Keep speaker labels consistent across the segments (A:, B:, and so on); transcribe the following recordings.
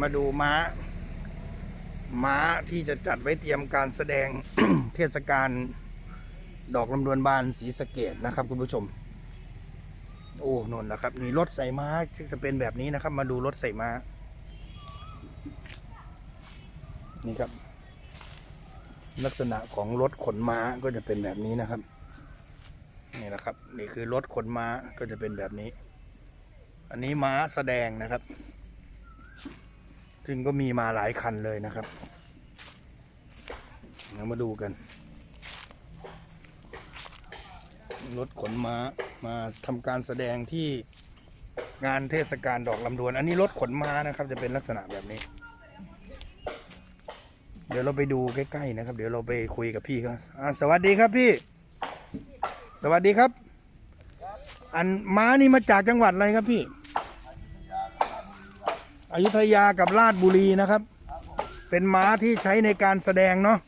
A: มาดูม้า ม้าที่จะจัดไว้เตรียมการแสดงเทศกาลดอกลำดวนบานสีสะเกตนะครับคุณผู้ชม โอ้นนนะครับนี่รถใส่ม้าจะเป็นแบบนี้นะครับ มาดูรถใส่ม้า นี่ครับ ลักษณะของรถขนม้าก็จะเป็นแบบนี้นะครับ นี่นะครับ นี่คือรถขนม้าก็จะเป็นแบบนี้ อันนี้ม้าแสดงนะครับ ซึ่งก็มีมาหลายคันเลยนะครับเรามาดูกัน รถขนม้ามาทำการแสดงที่งานเทศกาลดอกลำดวน อันนี้รถขนม้านะครับ จะเป็นลักษณะแบบนี้ เดี๋ยวเราไปดูใกล้ๆนะครับ เดี๋ยวเราไปคุยกับพี่เขาอ่าสวัสดีครับพี่ สวัสดีครับ อันม้านี่มาจากจังหวัดอะไรครับพี่ อยุธยากับราชบุรีนะครับ เป็นม้าที่ใช้ในการแสดงเนาะ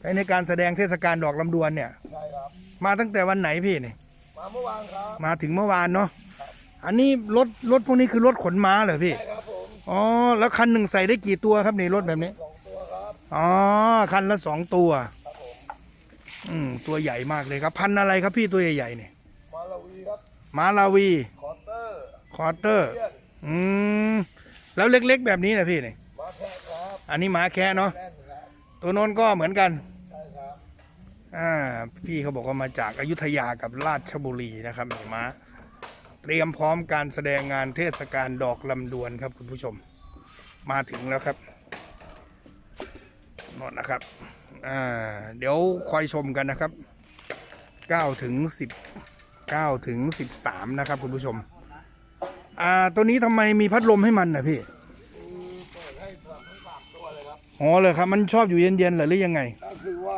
A: ใช้ในการแสดงเทศกาลดอกลำดวนเนี่ย
B: ใช่ครับ
A: มาตั้งแต่วันไหนพี่เนี่ย
B: มาเมื่อวานครับ
A: มาถึงเมื่อวานเนาะอันนี้รถรถพวกนี้คือรถขนม้าเหรอพี่
B: ใช่ครับผม
A: อ๋อ แล้วคันหนึ่งใส่ได้กี่ตัวครับในรถแบบนี้
B: สองตัวครับ
A: อ๋อ คันละสองตัว
B: ครับผม
A: อืม ตัวใหญ่มากเลยครับ พันธุ์อะไรครับพี่ตัวใหญ่ๆเนี่ย
B: มาลาวีครับ
A: มาลาวี
B: คอร์เตอร์
A: คอร์เตอร์
B: เพี้ยน
A: อืม แล้วเล็กๆแบบนี้นะพี่เนี่ย
B: มาแทะครับ
A: อันนี้หมาแคะเนาะ
B: แน่นครับ
A: ตัวโน้นก็เหมือนกัน
B: ใช่ครับ
A: อ่าพี่เขาบอกว่ามาจากอายุทยากับราชบุรีนะครับนี่ม้า เตรียมพร้อมการแสดงงานเทศกาลดอกลำดวนครับคุณผู้ชม มาถึงแล้วครับนนนะครับอ่าเดี๋ยวคอยชมกันนะครับ9ถึง10 9ถึง13 นะครับคุณผู้ชม อ่า ตัวนี้ทำไมมีพัดลมให้มันนะพี่
B: มีเปิดให้สามทั้งสามตัวเลยครับ
A: อ๋อเลยครับ มันชอบอยู่เย็นๆเหรอหรือยังไง
B: ก็คือว่า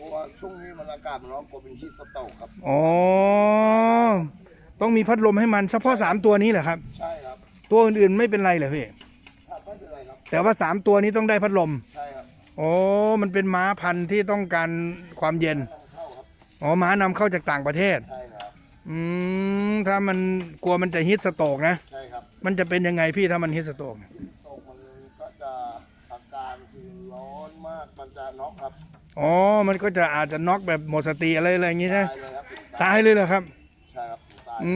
B: ตัวช่วงนี้มันอากาศมันร้อนกลัวเป็นฮีทสโตรกครับ
A: อ๋อ ต้องมีพัดลมให้มันเฉพาะสามตัวนี้เหรอครับ
B: ใช่ครับ
A: ตัวอื่นๆไม่เป็นไรเหรอพี่
B: ถ้าไม่เป็นไรครับ
A: แต่ว่าสามตัวนี้ต้องได้พัดลม
B: ใช่ครับ
A: โอ้มันเป็นม้าพันธุ์ที่ต้องการความเย็น
B: นำเข้าครับ
A: อ๋อ ม้านำเข้าจากต่างประเทศ
B: ใช่ครับ
A: อืมถ้ามันกลัวมันจะฮิตสโตรกนะ
B: ใช่ครับ
A: มันจะเป็นยังไงพี่ถ้ามันฮิตสโตรก
B: ฮีทสโตรกมันก็จะอาการคือร้อนมากมันจะน็อกครับ
A: อ๋อ มันก็จะอาจจะน็อกแบบหมดสติอะไรอะไรอย่างงี้ใช่
B: ตายเลยครับถึง
A: ตายเลยเหรอครับ
B: ใช่ครับถึงตาย
A: อื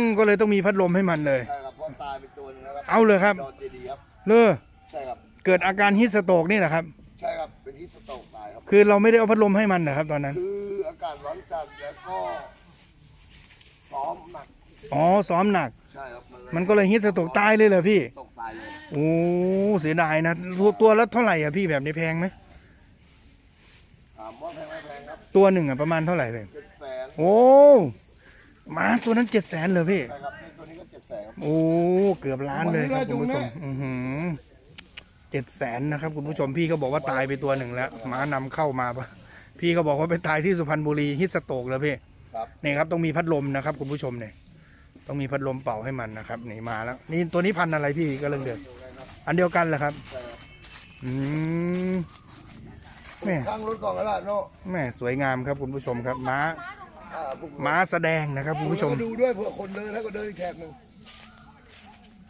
A: มก็เลยต้องมีพัดลมให้มันเลย
B: ใช่ครับเพราะตายไปตัวหนึงแล้วครับ
A: เอาเลยครับ
B: ดอนเจดีครับ
A: เลอ
B: ใช่ครับ
A: เกิดอาการฮิตสโตรกนี่แหละครับ
B: ใช่ครับเป็นที่สโตรกตายครับ
A: คือเราไม่ได้เอาพัดลมให้มันนะครับตอนนั้น
B: คืออากาศร้อนจัดแล้วก็ ซ้อมหนัก
A: อ๋อซ้อมหนัก
B: ใช่ครับ
A: มันก็เลยฮิตสโตรกตายเลยเหรอพี่
B: ตกตายเลย
A: โอ้เสียดายนะตัวตัวละเท่าไหร่อะพี่แบบนี้แพงไหม
B: ถามว่าแพงไม่แพงครับ
A: ตัวหนึ่งอะประมาณเท่าไหร่เลย
B: เจ็ดแสน
A: โอ้หมาตัวนั้นเจ็ดแสนเลยพี่
B: ใช่ครับนี่ตัวนี้ก็เจ็ดแสน
A: โอ้เกือบล้านเลยครับคุณผู้ชมอือหือเจ็ดแสนนะครับคุณผู้ชมพี่เขาบอกว่าตายไปตัวหนึ่งแล้วหมานำเข้ามาปะพี่เขาบอกว่าไปตายที่สุพรรณบุรีฮิตสโตรกแล้วพี่
B: ครับ
A: นี่ครับต้องมีพัดลมนะครับ คุณผู้ชมเนี่ยต้องมีพัดลมเป่าให้มันนะครับนี่มาแล้ว นี่ตัวนี้พันธุ์อะไรพี่ก็เรื่องเดือดอันเดียวกันเหรอครับ
B: ใช่ครับ
A: อืมแม่
B: ข้างรถกล่องกระดาษเนาะ
A: แม่สวยงามครับคุณผู้ชมครับม้า
B: อ่าพวก
A: ม้าแสดงนะครับคุณผู้ชม
B: ดูด้วยเผื่อคนเดินแล้วก็เดินอีกแถบหนึ่ง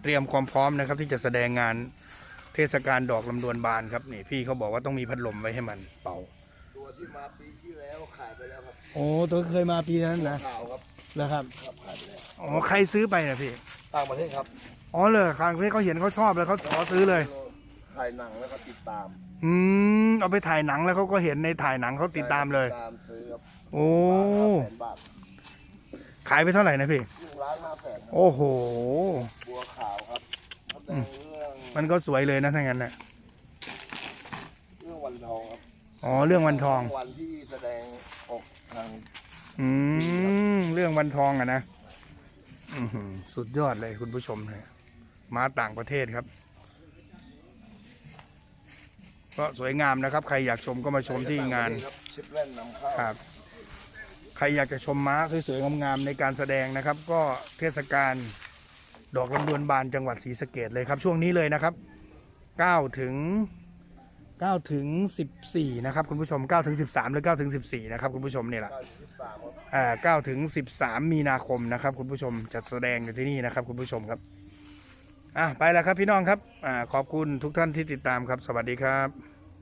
A: เตรียมความพร้อมนะครับ ที่จะแสดงงานเทศกาลดอกลำดวนบานครับนี่พี่เขาบอกว่าต้องมีพัดลมไว้ให้มันเป่า
B: ตัว ที่มาปีที่แล้วขายไปแล้วครับ
A: โอ้ตัวเคยมาปีนั้นนะ
B: ขาวครับ
A: แล้วครับ
B: ครับขายไปแล้ว
A: อ๋อใครซื้อไปนะพี่
B: ต่างประเทศครับ
A: อ๋อเลยครั้งที่เขาเห็นเขาชอบแล้วเขาขอซื้อเลย
B: ถ่ายหนังแล้วก็ติดตาม
A: อืมเอาไปถ่ายหนังแล้วเขาก็เห็นในถ่ายหนังเขาติดตามเลย
B: ตามซื้อครับ
A: โอ้
B: แสนบาท
A: ขายไปเท่าไหร่นะพี่
B: หนึ่งล้านห้าแสนครับ
A: โอ้โห
B: บัวขาวครับแสดงเรื่อง
A: มันก็สวยเลยนะถ้างั้นนะ
B: เรื่องวันทองครับ
A: อ๋อเรื่องวันทอง
B: วันที่แสดงออกทาง
A: อืมเรื่องวันทองอะนะอื้อหือสุดยอดเลยคุณผู้ชมเลยมาต่างประเทศครับ ก็สวยงามนะครับ ใครอยากชมก็มาชมที่งาน
B: ครับชิปแว่นนำเข้า
A: ครับ ใครอยากจะชมม้าสวยๆงามๆในการแสดงนะครับ ก็เทศกาลดอกลำดวนบานจังหวัดศรีสะเกดเลยครับ ช่วงนี้เลยนะครับ 9 ถึง 9ถึง14 นะครับคุณผู้ชม9ถึง13 หรือ9ถึง14 นะครับคุณผู้ชมเนี่ยแหละ
B: เก้าสิบสามครับ
A: อ่า9ถึง13 มีนาคมนะครับคุณผู้ชมจัดแสดงอยู่ที่นี่นะครับคุณผู้ชมครับอะไปแล้วครับพี่น้องครับอ่าขอบคุณทุกท่านที่ติดตามครับ สวัสดีครับ